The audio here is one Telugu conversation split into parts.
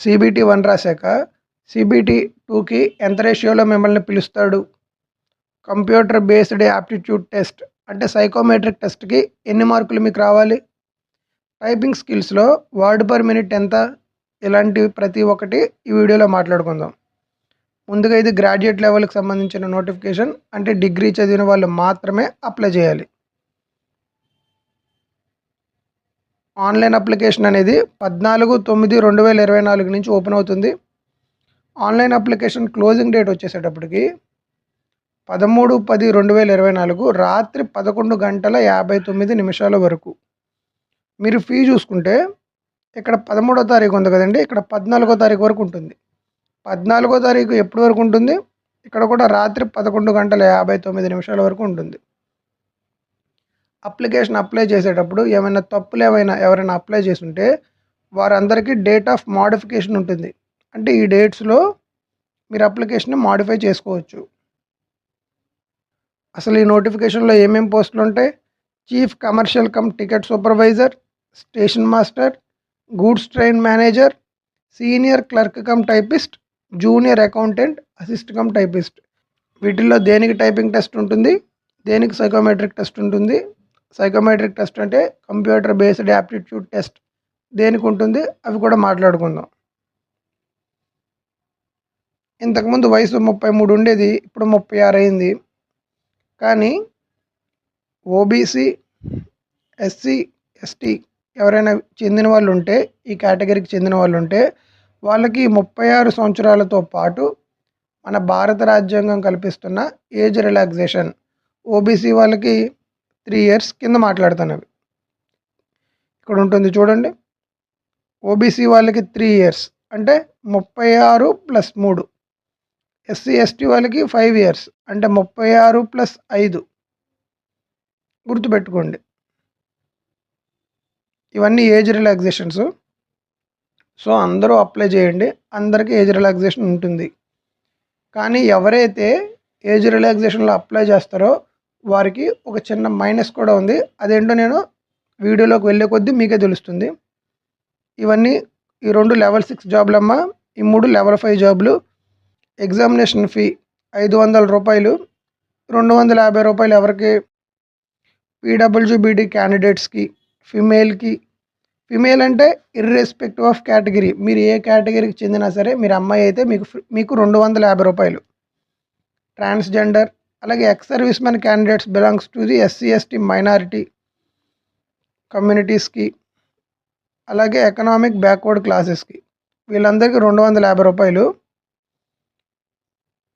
సీబీటీ వన్ రాశాక సీబీటీ టూకి ఎంత రేషియోలో మిమ్మల్ని పిలుస్తాడు? కంప్యూటర్ బేస్డ్ యాప్టిట్యూడ్ టెస్ట్ అంటే సైకోమెట్రిక్ టెస్ట్కి ఎన్ని మార్కులు మీకు రావాలి? టైపింగ్ స్కిల్స్లో వర్డ్ పర్ మినిట్ ఎంత? ఇలాంటివి ప్రతి ఒక్కటి ఈ వీడియోలో మాట్లాడుకుందాం. ముందుగా ఇది గ్రాడ్యుయేట్ లెవెల్కి సంబంధించిన నోటిఫికేషన్ అంటే డిగ్రీ చదివిన వాళ్ళు మాత్రమే అప్లై చేయాలి. ఆన్లైన్ అప్లికేషన్ అనేది పద్నాలుగు తొమ్మిది రెండు వేల ఇరవై నాలుగు నుంచి ఓపెన్ అవుతుంది. ఆన్లైన్ అప్లికేషన్ క్లోజింగ్ డేట్ వచ్చేసేటప్పటికి పదమూడు పది రెండు వేల ఇరవై నాలుగు రాత్రి పదకొండు గంటల యాభై తొమ్మిది నిమిషాల వరకు. మీరు ఫీ చూసుకుంటే ఇక్కడ పదమూడో తారీఖు ఉంది కదండి ఇక్కడ పద్నాలుగో తారీఖు వరకు ఉంటుంది. పద్నాలుగో తారీఖు ఎప్పటి వరకు ఉంటుంది? ఇక్కడ కూడా రాత్రి పదకొండు గంటల యాభై తొమ్మిది నిమిషాల వరకు ఉంటుంది. అప్లికేషన్ అప్లై చేసేటప్పుడు ఏమైనా తప్పులు ఏమైనా ఎవరైనా అప్లై చేసుంటే వారందరికీ డేట్ ఆఫ్ మాడిఫికేషన్ ఉంటుంది. అంటే ఈ డేట్స్లో మీరు అప్లికేషన్ మాడిఫై చేసుకోవచ్చు. అసలు ఈ నోటిఫికేషన్లో ఏమేమి పోస్టులు ఉంటాయి? Chief commercial cum ticket supervisor station master goods train manager senior clerk cum typist junior accountant assist cum typist. వీటిల్లో దేనికి టైపింగ్ టెస్ట్ ఉంటుంది? దేనికి సైకోమెట్రిక్ టెస్ట్ ఉంటుంది? సైకోమెట్రిక్ టెస్ట్ అంటే కంప్యూటర్ బేస్డ్ యాప్టిట్యూడ్ టెస్ట్. దేనికి ఉంటుంది? అవి కూడా మాట్లాడుకుందాం. ఇంతకుముందు వయసు ముప్పై మూడు ఉండేది ఇప్పుడు ముప్పై ఆరు అయింది. కానీ ఓబీసీ ఎస్సీ ఎస్టీ ఎవరైనా చెందిన వాళ్ళు ఉంటే ఈ కేటగిరీకి చెందిన వాళ్ళు ఉంటే వాళ్ళకి ముప్పై ఆరు సంవత్సరాలతో పాటు మన భారత రాజ్యాంగం కల్పిస్తున్న ఏజ్ రిలాక్సేషన్. ఓబీసీ వాళ్ళకి త్రీ ఇయర్స్ కింద మాట్లాడుతున్నవి. ఇక్కడ ఉంటుంది చూడండి. ఓబీసీ వాళ్ళకి త్రీ ఇయర్స్ అంటే ముప్పై ఆరు ప్లస్ మూడు. ఎస్సీ ఎస్టీ వాళ్ళకి ఫైవ్ ఇయర్స్ అంటే ముప్పై ఆరు ప్లస్ ఐదు. గుర్తుపెట్టుకోండి. ఇవన్నీ ఏజ్ రిలాక్సేషన్స్. సో అందరూ అప్లై చేయండి. అందరికీ ఏజ్ రిలాక్సేషన్ ఉంటుంది. కానీ ఎవరైతే ఏజ్ రిలాక్సేషన్లో అప్లై చేస్తారో వారికి ఒక చిన్న మైనస్ కూడా ఉంది. అదేంటో నేను వీడియోలోకి వెళ్ళే కొద్దీ మీకే తెలుస్తుంది. ఇవన్నీ ఈ రెండు లెవెల్ సిక్స్ జాబ్లమ్మ ఈ మూడు లెవెల్ ఫైవ్ జాబులు. ఎగ్జామినేషన్ ఫీ ఐదు వందల రూపాయలు. రెండు వందల యాభై రూపాయలు ఎవరికి? పీడబ్ల్యూబీడీ క్యాండిడేట్స్కి ఫిమేల్కి. ఫిమేల్ అంటే ఇర్రెస్పెక్టివ్ ఆఫ్ కేటగిరీ. మీరు ఏ కేటగిరీకి చెందినా సరే మీరు అమ్మాయి అయితే మీకు మీకు రెండు వందల యాభై రూపాయలు. ట్రాన్స్జెండర్ అలాగే ex service men candidates belongs to the SC ST minority కమ్యూనిటీస్కి అలాగే ఎకనామిక్ బ్యాక్వర్డ్ క్లాసెస్కి వీళ్ళందరికీ రెండు వందల యాభై రూపాయలు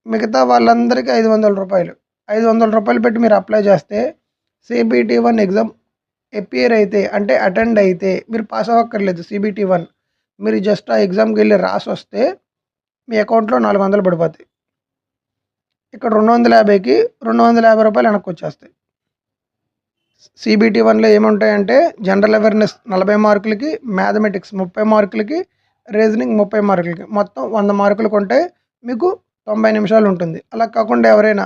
మిగతా వాళ్ళందరికీ ఐదు వందల రూపాయలు. ఐదు వందల రూపాయలు పెట్టి మీరు అప్లై చేస్తే సిబిటి వన్ ఎగ్జామ్ ఎపియర్ అయితే అంటే అటెండ్ అయితే మీరు పాస్ అవ్వక్కర్లేదు సిబిటి వన్ మీరు జస్ట్ ఆ ఎగ్జామ్కి వెళ్ళి రాసి వస్తే మీ అకౌంట్లో నాలుగు వందలు పడిపోతాయి. ఇక్కడ రెండు వందల యాభైకి రెండు వందల యాభై రూపాయలు వెనక్కి వచ్చేస్తాయి సిబిటి వన్లో ఏముంటాయంటే జనరల్ అవేర్నెస్ నలభై మార్కులకి మ్యాథమెటిక్స్ ముప్పై మార్కులకి రీజనింగ్ ముప్పై మార్కులకి. మొత్తం వంద మార్కులకు కొంటే మీకు తొంభై నిమిషాలు ఉంటుంది. అలా కాకుండా ఎవరైనా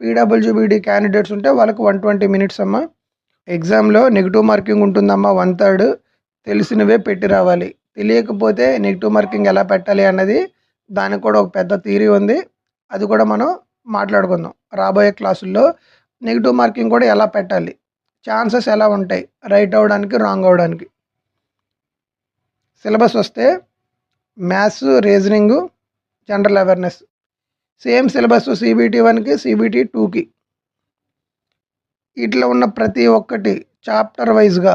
పీడబ్ల్యూబీడీ క్యాండిడేట్స్ ఉంటే వాళ్ళకి వన్ ట్వంటీ మినిట్స్ అమ్మ. ఎగ్జామ్లో నెగిటివ్ మార్కింగ్ ఉంటుందమ్మా వన్ థర్డ్. తెలిసినవే పెట్టి రావాలి. తెలియకపోతే నెగిటివ్ మార్కింగ్ ఎలా పెట్టాలి అన్నది దానికి కూడా ఒక పెద్ద థీరీ ఉంది. అది కూడా మనం మాట్లాడుకుందాం. రాబోయే క్లాసుల్లో నెగిటివ్ మార్కింగ్ కూడా ఎలా పెట్టాలి? ఛాన్సెస్ ఎలా ఉంటాయి? రైట్ అవ్వడానికి రాంగ్ అవ్వడానికి? సిలబస్ వస్తే maths reasoning general awareness. Same syllabus CBT వన్కి సిబిటీ టూకి. ఇట్లా ఉన్న ప్రతి ఒక్కటి చాప్టర్ వైజ్గా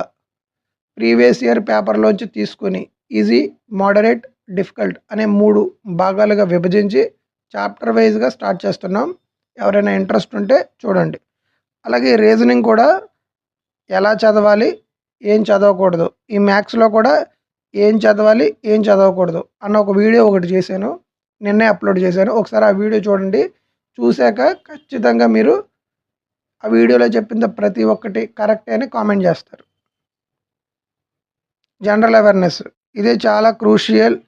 ప్రీవియస్ ఇయర్ పేపర్లోంచి తీసుకొని ఈజీ మోడరేట్ డిఫికల్ట్ అనే మూడు భాగాలుగా విభజించి చాప్టర్ వైజ్గా స్టార్ట్ చేస్తున్నాం. ఎవరైనా ఇంట్రెస్ట్ ఉంటే చూడండి. అలాగే రీజనింగ్ కూడా ఎలా చదవాలి ఏం చదవకూడదు. ఈ మ్యాథ్స్లో కూడా ఏం చదవాలి ఏం చదవకూడదు అన్న ఒక వీడియో ఒకటి చేశాను. నిన్నే అప్లోడ్ చేశాను. ఒకసారి ఆ వీడియో చూడండి. చూశాక ఖచ్చితంగా మీరు ఆ వీడియోలో చెప్పిన ప్రతి ఒక్కటి కరెక్ట్ అని కామెంట్ చేస్తారు. జనరల్ అవేర్నెస్ ఇదే చాలా క్రూషియల్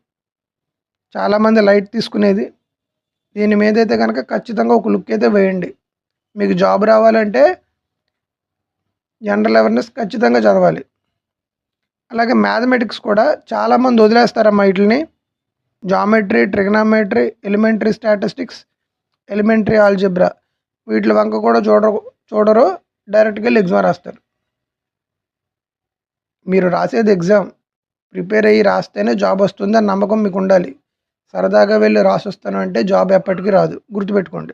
చాలామంది లైట్ తీసుకునేది. దీని మీద అయితే కనుక ఖచ్చితంగా ఒక లుక్ అయితే వేయండి. మీకు జాబ్ రావాలంటే జనరల్ అవేర్నెస్ ఖచ్చితంగా చదవాలి. అలాగే మ్యాథమెటిక్స్ కూడా చాలామంది వదిలేస్తారమ్మా వీటిని geometry trigonometry elementary statistics elementary algebra వీటి వంక కూడా చూడరు చూడరు డైరెక్ట్గా వెళ్ళి ఎగ్జామ్ రాస్తారు. మీరు రాసేది ఎగ్జామ్ ప్రిపేర్ అయ్యి రాస్తేనే జాబ్ వస్తుంది అని నమ్మకం మీకు ఉండాలి సరదాగా వెళ్ళి రాసొస్తాను అంటే జాబ్ ఎప్పటికీ రాదు. గుర్తుపెట్టుకోండి.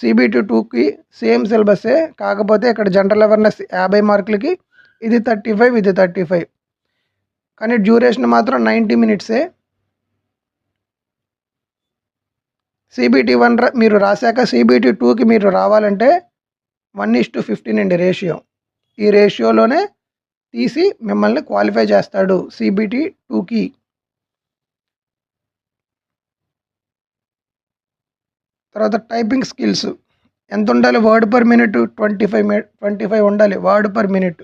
సిబిటి టూకి సేమ్ సిలబసే కాకపోతే ఇక్కడ జనరల్ అవేర్నెస్ యాభై మార్కులకి ఇది థర్టీ ఫైవ్ ఇది థర్టీ ఫైవ్. కానీ డ్యూరేషన్ మాత్రం నైంటీ మినిట్సే. సిబిటి వన్ మీరు రాశాక సిబిటి టూకి మీరు రావాలంటే వన్ ఇస్ టు ఫిఫ్టీన్ అండి రేషియో. ఈ రేషియోలోనే తీసి మిమ్మల్ని క్వాలిఫై చేస్తాడు సిబిటి టూకి తర్వాత టైపింగ్ స్కిల్స్. ఎంత ఉండాలి word per minute twenty five minute twenty five ఉండాలి. Word per minute.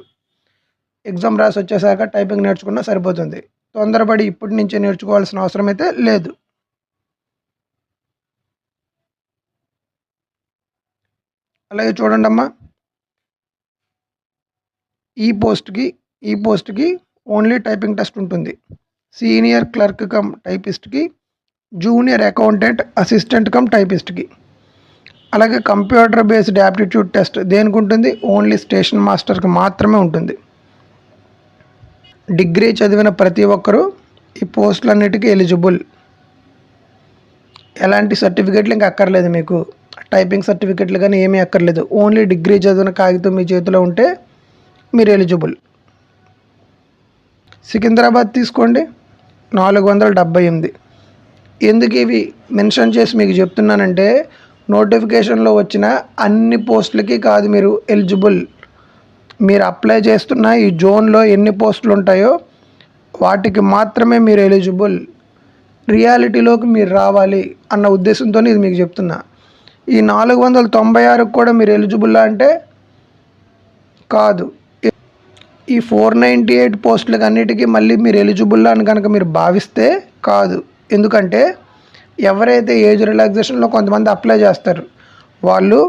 ఎగ్జామ్ రాసి వచ్చేసాక టైపింగ్ నేర్చుకున్నా సరిపోతుంది. తొందరపడి ఇప్పటి నుంచే నేర్చుకోవాల్సిన అవసరం అయితే లేదు. అలాగే చూడండి అమ్మా ఈ పోస్ట్కి ఈ పోస్ట్కి ఓన్లీ టైపింగ్ టెస్ట్ ఉంటుంది. సీనియర్ క్లర్క్ కమ్ టైపిస్ట్కి జూనియర్ అకౌంటెంట్ అసిస్టెంట్ కమ్ టైపిస్ట్కి. అలాగే కంప్యూటర్ బేస్డ్ యాప్టిట్యూడ్ టెస్ట్ దేనికి ఉంటుంది ఓన్లీ స్టేషన్ మాస్టర్కి మాత్రమే ఉంటుంది. డిగ్రీ చదివిన ప్రతి ఒక్కరూ ఈ పోస్టులన్నిటికీ ఎలిజిబుల్. ఎలాంటి సర్టిఫికెట్లు ఇంకా అక్కర్లేదు మీకు. టైపింగ్ సర్టిఫికెట్లు కానీ ఏమీ అక్కర్లేదు. ఓన్లీ డిగ్రీ చదివిన కాగితం మీ చేతిలో ఉంటే మీరు ఎలిజిబుల్. సికింద్రాబాద్ తీసుకోండి. నాలుగు వందల డెబ్బై ఎనిమిది. ఎందుకు ఇవి మెన్షన్ చేసి మీకు చెప్తున్నానంటే నోటిఫికేషన్లో వచ్చిన అన్ని పోస్టులకి కాదు మీరు ఎలిజిబుల్. మీరు అప్లై చేస్తున్న ఈ జోన్లో ఎన్ని పోస్టులు ఉంటాయో వాటికి మాత్రమే మీరు ఎలిజిబుల్. రియాలిటీలోకి మీరు రావాలి అన్న ఉద్దేశంతో ఇది మీకు చెప్తున్నా. ఈ నాలుగు వందల తొంభై ఆరుకు కూడా మీరు ఎలిజిబుల్ అంటే కాదు. ఈ ఫోర్ నైంటీ ఎయిట్ పోస్టులకు అన్నిటికీ మళ్ళీ మీరు ఎలిజిబుల్ అని కనుక మీరు భావిస్తే కాదు. ఎందుకంటే ఎవరైతే ఏజ్ రిలాక్సేషన్లో కొంతమంది అప్లై చేస్తారు వాళ్ళు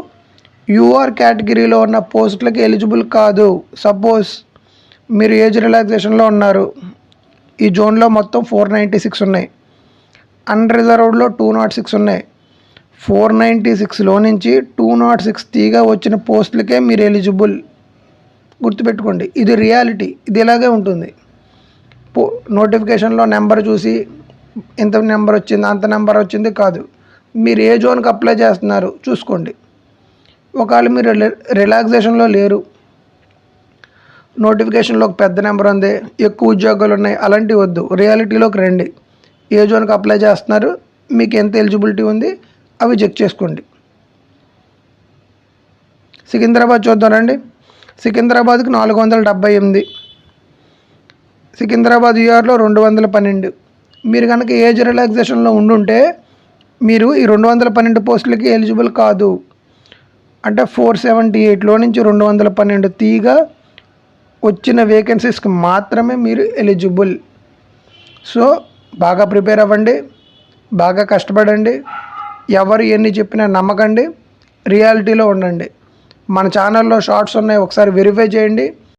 యూఆర్ కేటగిరీలో ఉన్న పోస్టులకి ఎలిజిబుల్ కాదు. సపోజ్ మీరు ఏజ్ రిలాక్సేషన్లో ఉన్నారు ఈ జోన్లో మొత్తం ఫోర్ నైంటీ సిక్స్ ఉన్నాయి. అన్రిజర్వ్డ్లో టూ నాట్ సిక్స్ ఉన్నాయి. ఫోర్ నైంటీ సిక్స్లో నుంచి టూ నాట్ సిక్స్ తీగా వచ్చిన పోస్టులకే మీరు ఎలిజిబుల్. గుర్తుపెట్టుకోండి ఇది రియాలిటీ ఇది ఇలాగే ఉంటుంది. పో నోటిఫికేషన్లో నెంబర్ చూసి ఇంత నెంబర్ వచ్చింది అంత నెంబర్ వచ్చింది కాదు. మీరు ఏ జోన్కి అప్లై చేస్తున్నారు చూసుకోండి. ఒకవేళ మీరు రిలాక్సేషన్లో లేరు నోటిఫికేషన్లో ఒక పెద్ద నెంబర్ ఉంది ఎక్కువ ఉద్యోగాలు ఉన్నాయి అలాంటివి వద్దు. రియాలిటీలోకి రండి. ఏ జోన్కి అప్లై చేస్తున్నారు మీకు ఎంత ఎలిజిబిలిటీ ఉంది అవి చెక్ చేసుకోండి. సికింద్రాబాద్ చూద్దాం రండి. సికింద్రాబాద్కి నాలుగు వందల డెబ్బై ఎనిమిది. సికింద్రాబాద్ యూఆర్లో రెండు వందల పన్నెండు. మీరు కనుక ఏజ్ రిలాక్సేషన్లో ఉండుంటే మీరు ఈ రెండు వందల పన్నెండు పోస్టులకి ఎలిజిబుల్ కాదు. అంటే ఫోర్ సెవెంటీ ఎయిట్లో నుంచి రెండు వందల పన్నెండు తీగా వచ్చిన వేకెన్సీస్కి మాత్రమే మీరు ఎలిజిబుల్. సో బాగా ప్రిపేర్ అవ్వండి బాగా కష్టపడండి ఎవరు ఎన్ని చెప్పినా నమ్మకండి రియాలిటీలో ఉండండి. మన ఛానల్లో షార్ట్స్ ఉన్నాయి ఒకసారి వెరిఫై చేయండి.